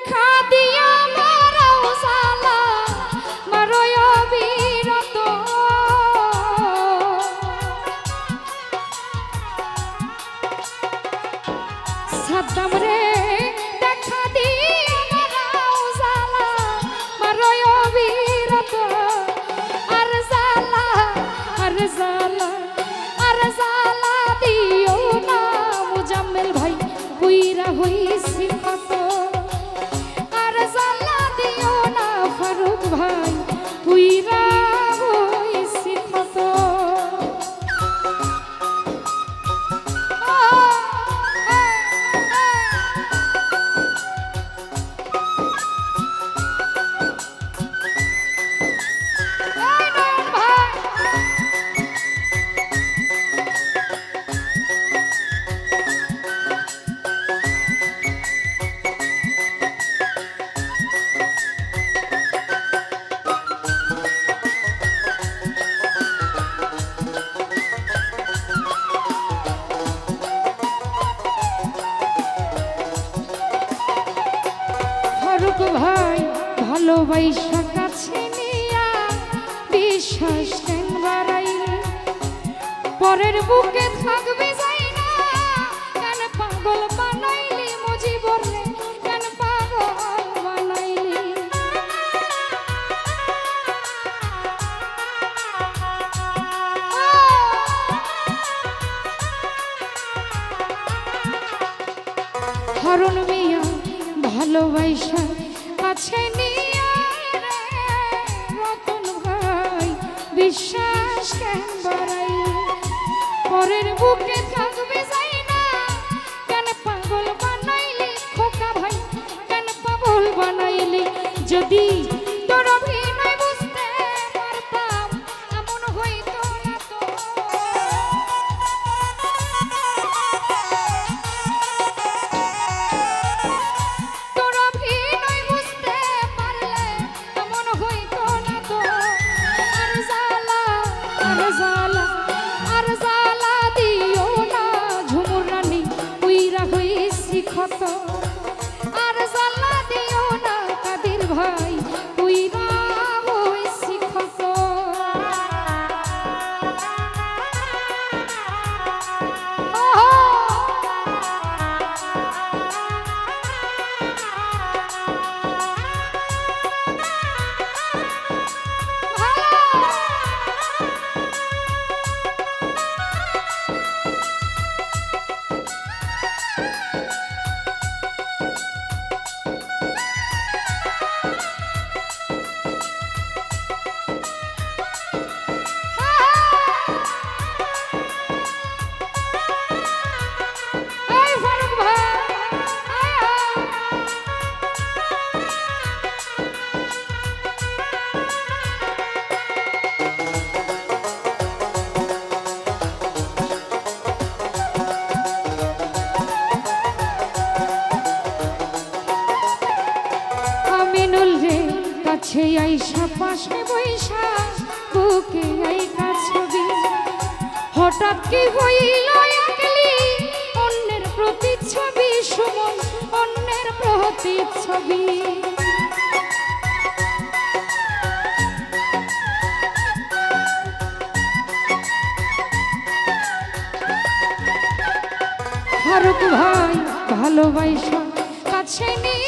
দেখা দিয়া ভাই পুইরা ভালোবাসা কাছে নিয়া বিশ্বাস পরের বুকে থাকবে যাই না কেন পাগল বানাইলি মুজিবর রে কেন পাগল বানাইলি? হরণ মিয়া, ভালোবাসা আছে নিয়া বিশ্বাস কেন বাড়াই? পরের বুকে থাকবে যাই না। কেন পাগল বানাইলি খোকা ভাই? কেন পাগল বানাইলি যদি পাশে বৈশা বুকে ছবি। হঠাৎ কি হইল একলি? অন্যের প্রতিচ্ছবি সুমন, অন্যের প্রতিচ্ছবি। ফারুক ভাই ভালোবাসা কাছে নিয়া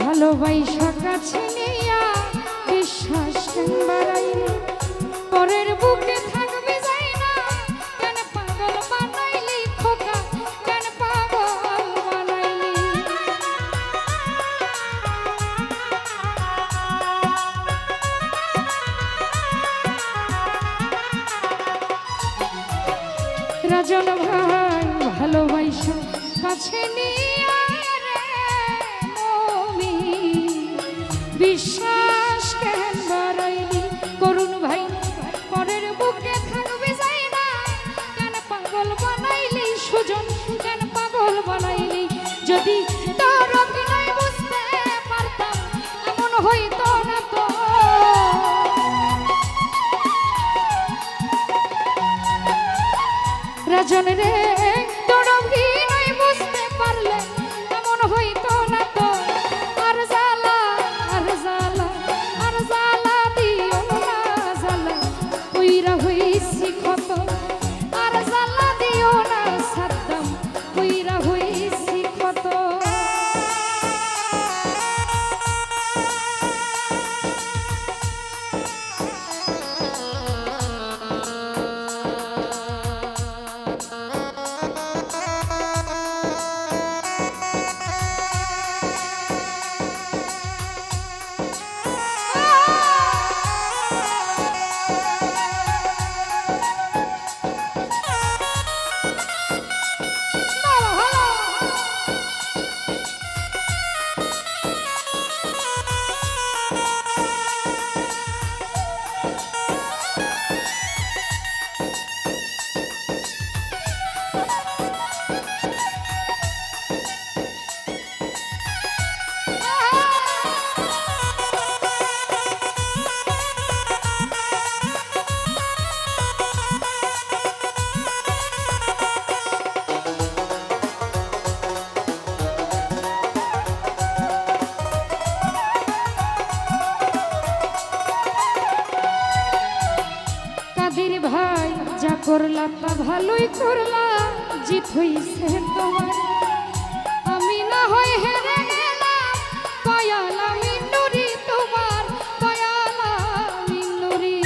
ভালোবাসা কাছে নিয়া। বিশ্বাস পরের বুকে থাকবে যাই না। কেন পাগল বানাইলি খোকা? কেন পাগল বানাইলি? রাজন ভাই ভালোবাসা কাছে নিয়ে। বিশ্বাস কেন বাড়াইলি? করুন ভাই, পরের বুকে থাকবে যাই না। কেন পাগল বানাইলি সুজন? কেন পাগল বানাইলি? যদি তোর অভিনয় বুঝতে পারতাম, এমন হইতো না তো। রাজন রে ভালোই করলা জিত হইছে তোমার। আমি না হয় হেরে গেলাম কয়ালা মিন্নুরি তোমার কয়ালা মিন্নুরি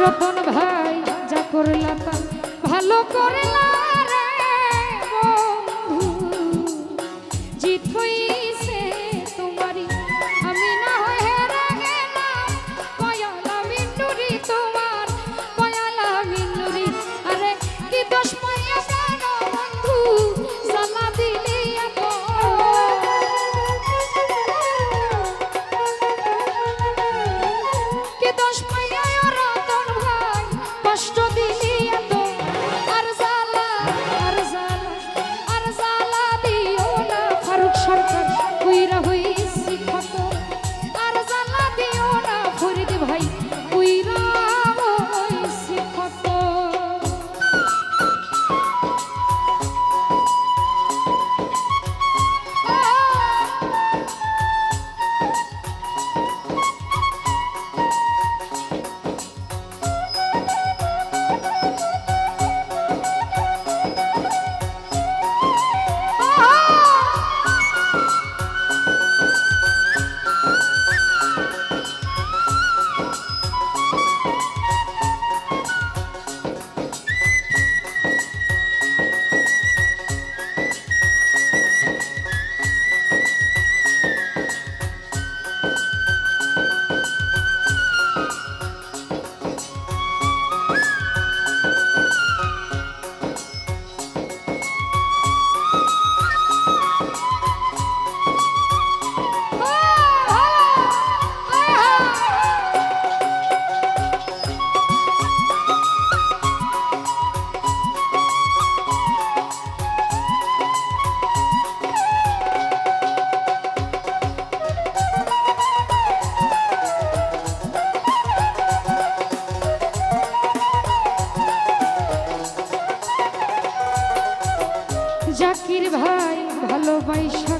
রতন ভাই, যা করলা তা ভালো করলা। কি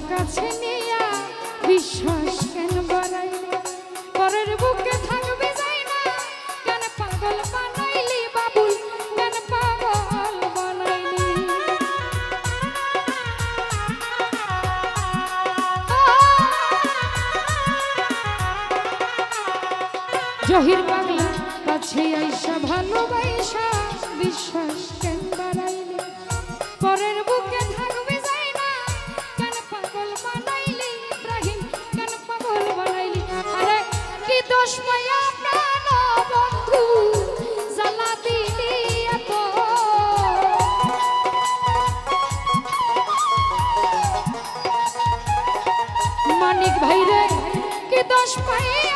কাছে নিয়া বিশ্বাস কেন বাড়াই পরের বুকে থাকবে যাই না। কেন পাগল বানাইলি বাবুল? কেন পাগল বানাইলি? জহির দোষ মায়া প্রাণ বন্ধু জ্বালা দিলি এত। মানিক ভাই রে কি দোষ পায়া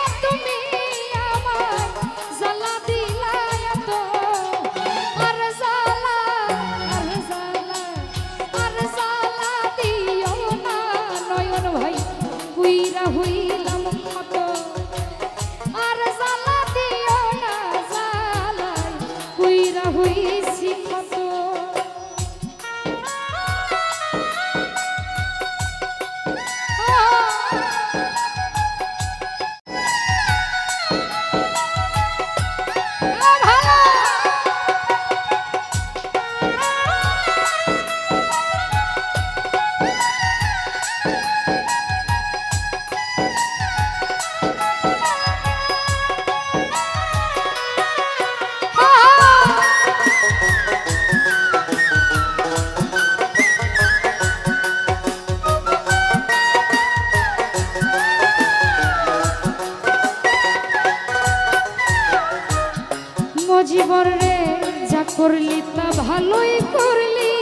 করলি তা ভালোই করলি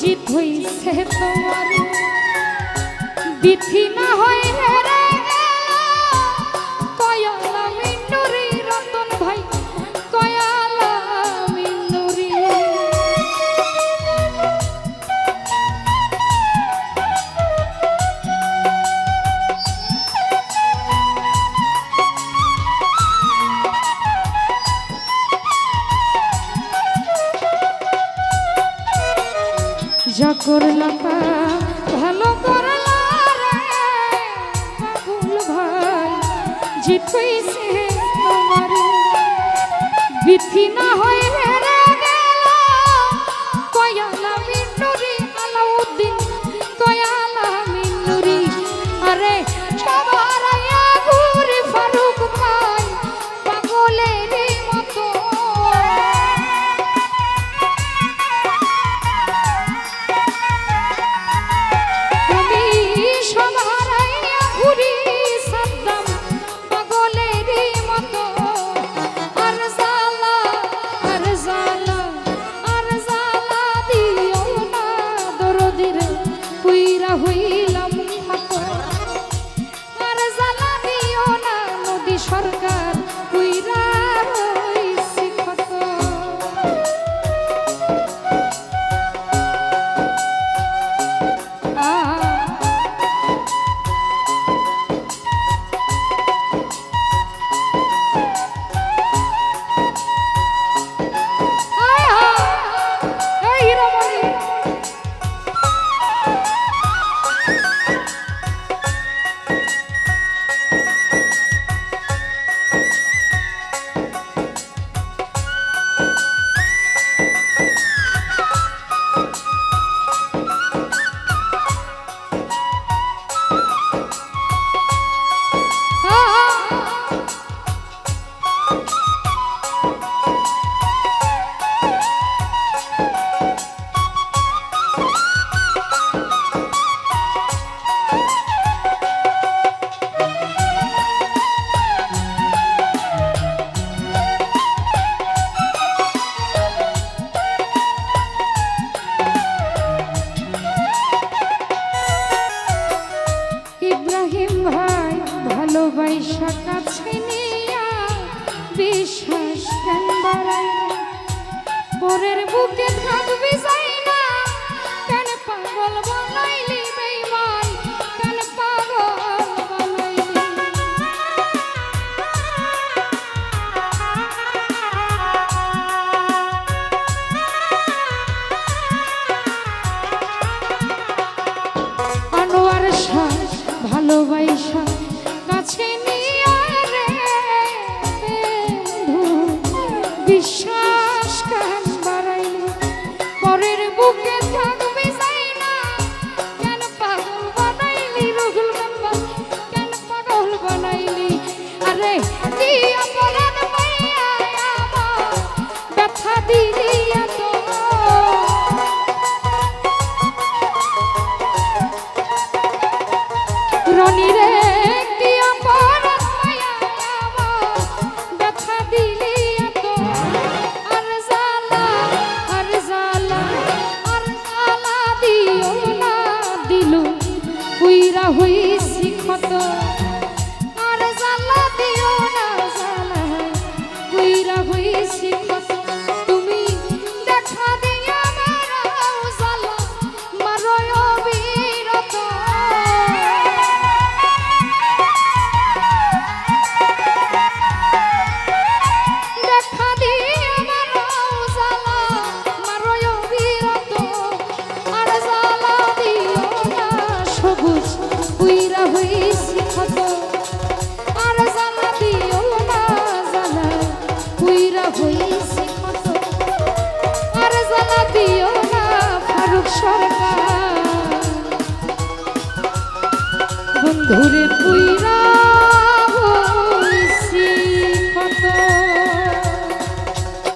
জিত হইছে তোমার বিধি না হয়ে বিথি না হইলে রে গেল। কয়ালা মিন্নুরি আলাউদ্দিন কয়ালা মিন্নুরি আরে সবাই পরের বুকে থাকবি